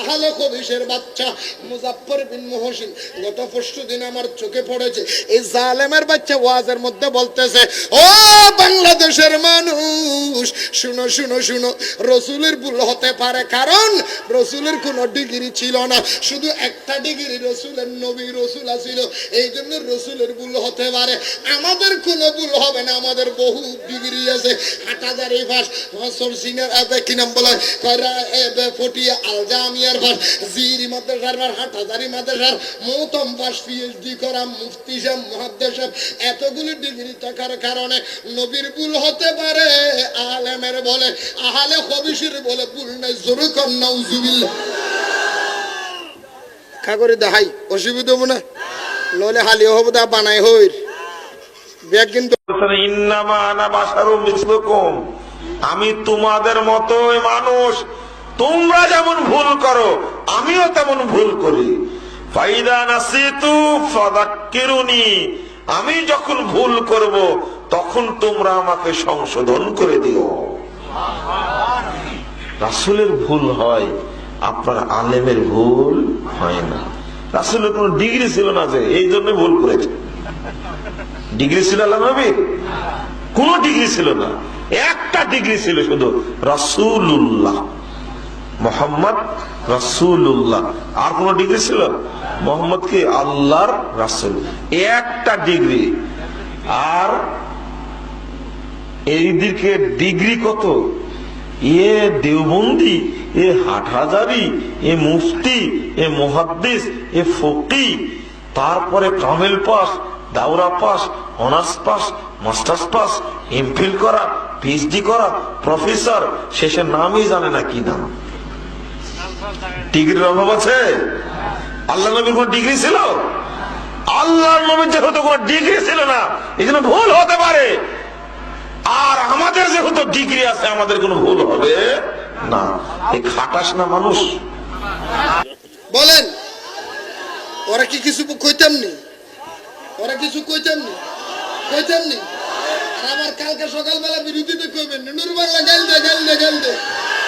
আহালে কবিশের বাচ্চা মুজাফফর বিন মহসিন, গত পরশু দিন আমার চোখে পড়েছে। এই জালেমের বাচ্চা ওয়াজের মধ্যে বলতেছে, ও বাংলাদেশের মানুষ, শুনো শুনো শুনো, রসুলের ভুল হতে পারে, কারণ রসুলের কোনো ডিগ্রি ছিল না। শুধু একটা ডিগ্রি রসুলের নবী রসুল আছিল, এই জন্য রসুলের ভুল হতে পারে। আমাদের কোনো ভুল হবে না, আমাদের বহু ডিগ্রি আছে। হাটাজারি সরসিনের আবে কি নাম বলে? কয়রা এবে আলজামিয়ার ভাস জিরি মাদ্রাসার ভাস হাটাজারি মাদ্রাসার, মৌতম ভাস পিএইচডি করা মুফতি সাহেব মহাদ্দেশ সাহেব, এতগুলি ডিগ্রি থাকার কারণে নবীর ভুল হতে পারে, আলেমের বলে, আহলে হবিষের বলে ভুল নাই জরুর কর নাউজুবিল্লাহ। খাগরে দেখাই, অসুবিধা হব না। নলে হালিও হব দা বানাই হইর। ব্যাগ কিন্তু ইন্নামা আনা বাশারুম মিসলুকুম। আমি তোমাদের মতোই মানুষ তোমরা যেমন ভুল করো, আমিও তেমন ভুল করি। আমি যখন ভুল করব, তখন তোমরা আমাকে সংশোধন করে দিও। রাসূলের ভুল হয়, আপনার আলেমের ভুল হয় না। রাসুলের কোন ডিগ্রি ছিল না যে, এই জন্য ভুল করেছে। ডিগ্রি ছিল আল্লাহ নবীর? কোন ডিগ্রি ছিল না। একটা ডিগ্রি ছিল শুধু রাসূলুল্লাহ। মোহাম্মদ রাসূলুল্লাহ। আর কোন ডিগ্রি ছিল? মোহাম্মদ কি আল্লাহর রাসূল? একটা ডিগ্রি আর এই দিকে ডিগ্রি কত? এ দেওবন্দি, এ হাটহাজারি, এ মুফতি, এ মুহাদ্দিস, এ ফকি। তারপরে কামেল pass, দাওরা pass, honours pass, masters pass MPhil করা, পিএইচডি করা, প্রফেসর, শেষের নামই জানে না কি নাম। ডিগ্রির অভাব আছে? আল্লাহ নবীর কোন ডিগ্রি ছিল? আল্লাহ নবীর যেহেতু কোন ডিগ্রি ছিল না, এই জন্য ভুল হতে পারে। আর আমাদের যেহেতু ডিগ্রি আছে, আমাদের কোনো ভুল হবে না। এই খাটাস না মানুষ। বলেন, ওরা কি কিছু কইতাম নি ওরা কিছু কইতাম নি কইতাম নি আর আবার কালকে সকালবেলা বিরোধীতে কইবেন নুর বাংলা গেল দে দে গেল দে।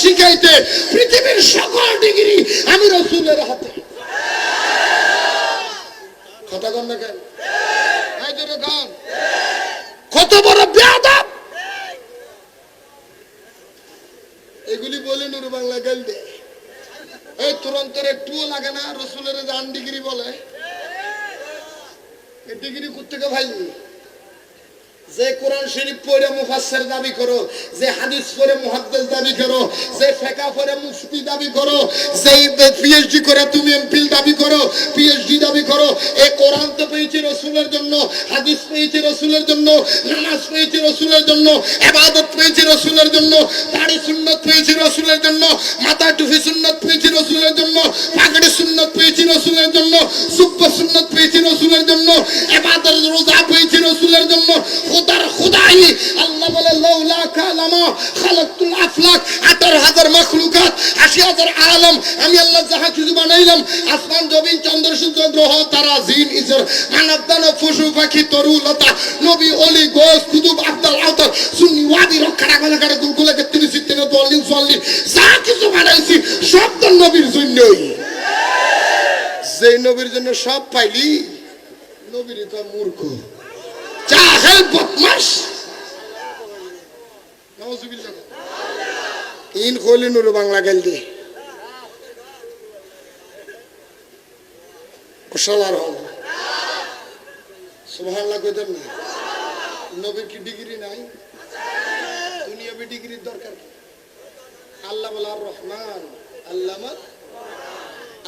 শিখাইতে পৃথিবীর সকল ডিগ্রি আমি রসুলের হাতে। কথা কন না কেন। কত বড় বেয়াদব! এগুলি বলে নুরু বাংলা গেল দে। এই তুরন্তর একটুও লাগে না, রসুলের জান ডিগ্রি বলে। ডিগ্রি কোথেকে ভাই? যে কোরআন শরীফ পড়ে মুফাসসির দাবি করো, যে হাদিস পড়ে মুহাদ্দিস দাবি করো, যে ফিকহ পড়ে মুফতি দাবি করো যে পিএইচডি করে তুমি এমফিল দাবি করো পিএইচডি দাবি করো এই কোরআন তো পেয়েছি রাসূলের জন্য, হাদিস পেয়েছি রাসূলের জন্য, নামাজ পেয়েছে রাসূলের জন্য ইবাদত পেয়েছি রাসূলের জন্য দাড়ি সুন্নাত পেয়েছি রাসূলের জন্য মাথা টুপি সুন্নাত পেয়েছি রাসূলের জন্য, পাগড়ি সুন্নাত পেয়েছি রাসূলের জন্য সুব্বা সুন্নাত পেয়েছি রাসূলের জন্য ইবাদত রোজা পেয়েছি রাসূলের জন্য, খোদার খোদাই, আল্লাহ বলে, লাউলা কালামা খালাকতুল আফলাক হাজার আশি হাজার আলম, আমি আল্লাহ যাহা কিছু বানাইলাম, আসমান, জমিন, চন্দ্র, সূর্য, গ্রহ, তারা, জিন, ইজর, মানব, দানব, পশু, পাখি, তরু, লতা, নবী, অলি, গোস, কুতুব আব্দাল সুন্নি, ওয়াদি, রক্ষা যা কিছু বানাইছি, সব তো নবীর জন্যই। যে নবীর জন্য সব পাইলি নবীর তো মূর্খ। জাহেল বদমাস। ইন নুরু বাংলা গেল দি। কুশলার হল। না। নবীর কি ডিগ্রি নাই? দুনিয়াবি ডিগ্রির দরকার কি? আল্লাহ রহমান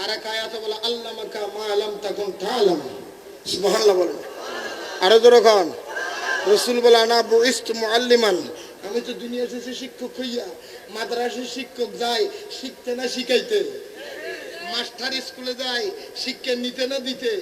আর বলা মা রসুল আমি তো দুনিয়া শেষে শিক্ষক হইয়া, মাদ্রাসে শিক্ষক যাই, শিখতে না শিখাইতে। মাস্টার স্কুলে যাই, শিক্ষা নিতে না দিতে।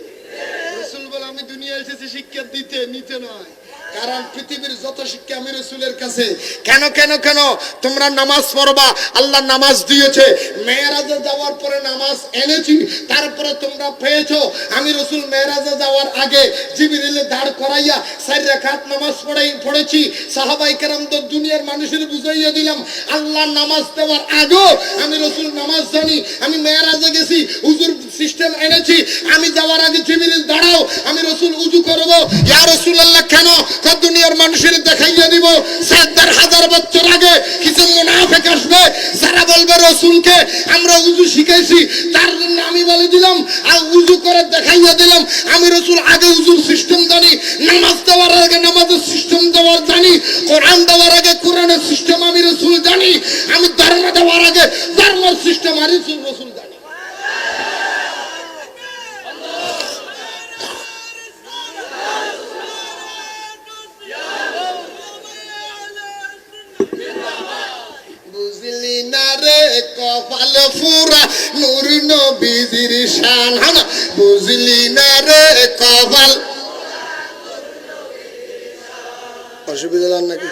রসুল বলে, আমি দুনিয়া এসেছি শিক্ষা দিতে, নিতে নয়। কারণ পৃথিবীর যত শিক্ষা আমি রসুলের কাছে, কেন কেন কেন তোমরা নামাজ পড়বা? আল্লাহ নামাজ দিয়েছে। মেয়েরাজে যাওয়ার পরে নামাজ এনেছি, তারপরে তোমরা পেয়েছ। আমি রসুল মেয়েরাজে যাওয়ার আগে জিবিরিলে দাঁড় করাইয়া চার রেখাত নামাজ পড়াই পড়েছি। সাহাবাই কেরাম তো দুনিয়ার মানুষের বুঝাইয়া দিলাম, আল্লাহ নামাজ দেওয়ার আগেও আমি রসুল নামাজ জানি। আমি মেয়েরাজে গেছি উজুর সিস্টেম এনেছি। আমি যাওয়ার আগে জিবিরিল দাঁড়াও, আমি রসুল উজু করব। ইয়া রসুল আল্লাহ কেন? তা দুনিয়ার মানুষের দেখাইয়া দিব। সাত দেড় হাজার বছর আগে কিছু মুনাফেক আসবে, যারা বলবে, রসুলকে আমরা উজু শিখাইছি। তার জন্য আমি বলে দিলাম, আর উজু করে দেখাইয়া দিলাম। আমি রসুল আগে উজুর সিস্টেম জানি, নামাজ দেওয়ার আগে নামাজের সিস্টেম দেওয়ার জানি, কোরআন দেওয়ার আগে কোরআনের সিস্টেম আমি রসুল জানি, আমি ধর্ম দেওয়ার আগে ধর্মের সিস্টেম আমি রসুল রসুল জানি। বুঝলি না রে কপাল ফুরা নূর নবীজির শান। হানা বুঝলি না রে কপাল? অসুবিধা নাকি?